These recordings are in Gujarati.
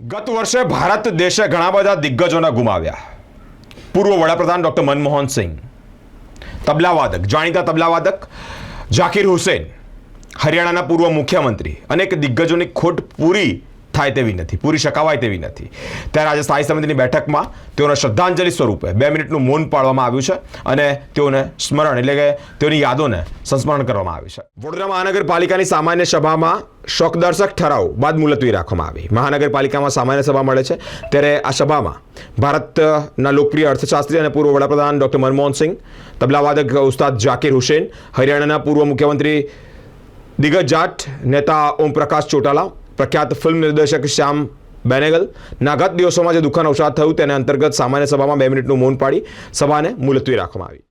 ગત વર્ષે ભારત દેશે ઘણા બધા દિગ્ગજોને ગુમાવ્યા. પૂર્વ વડાપ્રધાન ડૉક્ટર મનમોહન સિંહ, તબલાવાદક, જાણીતા તબલાવાદક ઝાકીર હુસેન, હરિયાણાના પૂર્વ મુખ્યમંત્રી, અનેક દિગ્ગજોની ખોટ પૂરી થાય તેવી નથી, પૂરી શકાવાય તેવી નથી. ત્યારે આજે સ્થાયી સમિતિની બેઠકમાં તેઓને શ્રદ્ધાંજલિ સ્વરૂપે બે મિનિટનું મૌન પાળવામાં આવ્યું છે અને તેઓને સ્મરણ એટલે કે તેઓની યાદોને સંસ્મરણ કરવામાં આવ્યું છે. વડોદરા મહાનગરપાલિકાની સામાન્ય સભામાં શોકદર્શક ઠરાવ બાદ મુલતવી રાખવામાં આવી. મહાનગરપાલિકામાં સામાન્ય સભા મળે છે. ત્યારે આ સભામાં ભારતના લોકપ્રિય અર્થશાસ્ત્રી અને પૂર્વ વડાપ્રધાન ડૉક્ટર મનમોહન સિંહ તબલાવાદક ઉસ્તાદ જાકીર હુસેન, હરિયાણાના પૂર્વ મુખ્યમંત્રી દિગ્ગજ જાટ, નેતા ઓમ પ્રકાશ ચોટાલા પ્રખ્યાત ફિલ્મ નિર્દેશક શ્યામ બેનેગલ. ના ગત દિવસોમાં જે દુઃખદ અવસાદ થયું તેને અંતર્ગત સામાન્ય સભામાં બે મિનિટનું મૌન પાડી સભાને મુલતવી રાખવામાં આવી.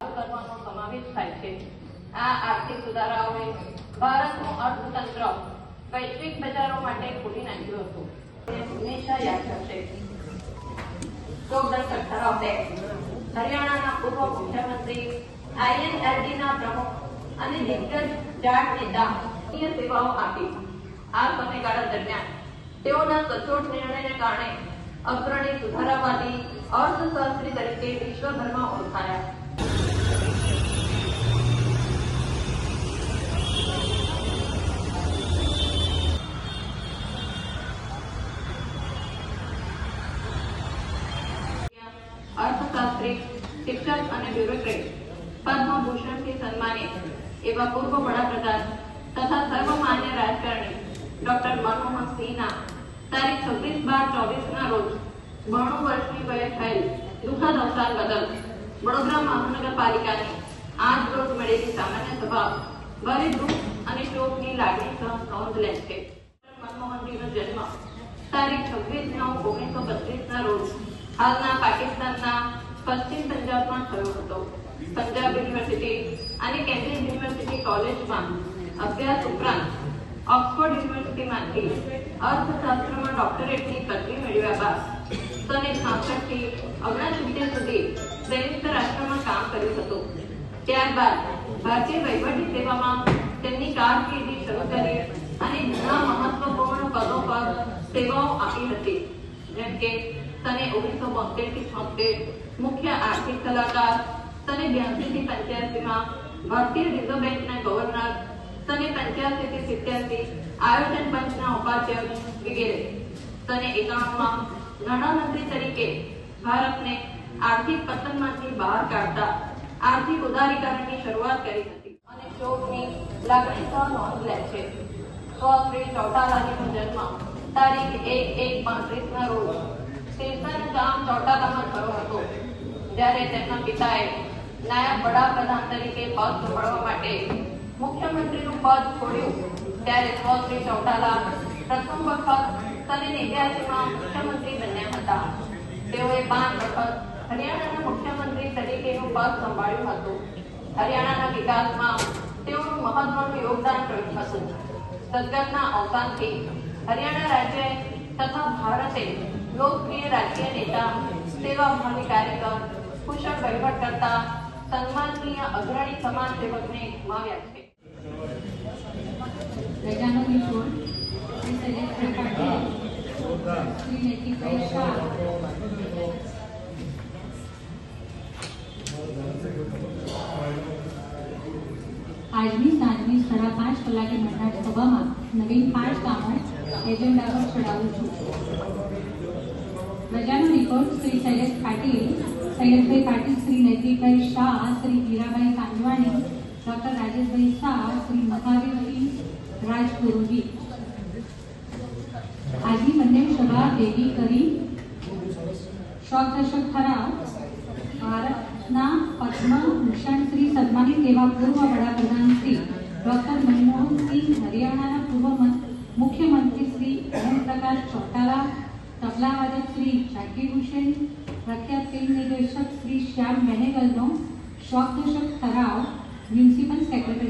સેવાઓ આપી. આ સમયગાળા દરમિયાન તેઓના સચોટ નિર્ણયને કારણે અગ્રણી સુધારાવાદી અર્થશાસ્ત્રી તરીકે વિશ્વભરમાં ઓળખાયા. અર્થશાસ્ત્રી, શિક્ષક અને બ્યુરોક્રેટ પદ્મભૂષણથી સન્માનિત એવા પૂર્વ વડાપ્રધાન તથા સર્વમાન્ય રાજકારણી ડોક્ટર મનમોહન સિંહના તારીખ છવ્વીસ બાર ચોવીસના રોજ બાણું વર્ષની વયે થયેલ દુઃખદ અવસાન બદલ વડોદરા મહાનગરપાલિકાની આજ રોજ મળેલી સામાન્ય સભા ભારે દુઃખ અને શોકની લાગણી સહ નોંધ લે છે. મનમોહનજીનો જન્મ તારીખ છવ્વીસ નવ ઓગણીસો બત્રીસના રોજ હાલના પાકિસ્તાનના પશ્ચિમ પંજાબમાં થયો હતો. પંજાબ યુનિવર્સિટી અને કેન્દ્રીય યુનિવર્સિટી કોલેજમાં અભ્યાસ ઉપરાંત ઓક્સફોર્ડ યુનિવર્સિટીમાંથી અર્થશાસ્ત્રમાં ડોક્ટરેટની પદવી મેળવ્યા બાદ સને છાસઠથી ઓગણસિત્તેર સુધી સંયુક્ત રાષ્ટ્રમાં કામ કર્યું હતું. ત્યારબાદ ભારતીય વહીવટી સેવામાં તેમની કારકિર્દી શરૂ કરી અને ઘણા મહત્વપૂર્ણ પદો પર સેવાઓ આપી હતી. જેમ કે સને ઓગણીસો બોતેરથી છોતેર મુખ્ય આર્થિક સલાહકાર સને બ્યાસી થી પંચ્યાસી માં ભારતીય રિઝર્વ બેંકના ગવર્નર સને પંચ્યાસી થી સિત્યાસી આયોજન પંચના ઉપાધ્યક્ષ વગેરે. સને એકાણું માં નાણામંત્રી તરીકે ભારતને આર્થિક પતનમાંથી બહાર કાઢતા આર્થિક ઉદારીકરણની શરૂઆત કરી હતી. અને શોકની લાગણી સહ નોંધ લે છે. સ્વશ્રી ચૌટાલાજીનો જન્મ તારીખ એક એક પાંત્રીસના રોજ શિરસન ગામ ચોટાલામાં થયો હતો. જ્યારે તેમના પિતાએ નાયબ વડાપ્રધાન તરીકે પદ સંભાળવા માટે મુખ્યમંત્રીનું પદ છોડ્યું ત્યારે ચૌધરી ચૌટાલા પ્રથમ વખત સને નેવ્યાસીમાં મુખ્યમંત્રી બન્યા હતા. તેઓએ પાંચ વખત હરિયાણાના મુખ્યમંત્રી તરીકેનું પદ સંભાળ્યું હતું. હરિયાણાના વિકાસમાં તેઓનું મહત્વનું યોગદાન રહ્યું હતું. સદગતના અવસાનથી હરિયાણા રાજ્ય તથા ભારતે લોકપ્રિય રાજકીય નેતા સેવાભાવી કાર્યકર, કુશળ વહીવટ કરતા સન્માનનીય અગ્રણી સમાજ સેવકને ગુમાવ્યા છે. ગજાનન કિશોર આજની સાંજની સાડા પાંચ કલાકે મળનાર સભામાં નવીન પાંચ કામો એજન્ડા પર ચડાવું છું. પ્રજાનો રિપોર્ટ શ્રી શૈલેષ પાટીલ, શૈલેષભાઈ પાટીલ, શ્રી નૈતિકભાઈ શાહ, શ્રી હીરાભાઈ કાંજવાણી ડોક્ટર રાજેશભાઈ શાહ, શ્રી મહાવીરસિંહ રાજગુરુજી આજે બંને સભા ભેગી કરી. શોક દશક ઠરાવ. ભારતના પદ્મભૂષણ શ્રી સન્માનિત એવા પૂર્વ વડાપ્રધાન શ્રી ડોક્ટર મનમોહનસિંહ હરિયાણાના પૂર્વ મુખ્યમંત્રી શ્રી ઓમ પ્રકાશ ચોટાલા, તબલાવાદક શ્રી ઝાકીર હુસેન, પ્રખ્યાત ફિલ્મ નિર્દેશક શ્રી શ્યામ બેનેગલનો શોક દશક ઠરાવ, મ્યુનિસિપલ સેક્રેટરી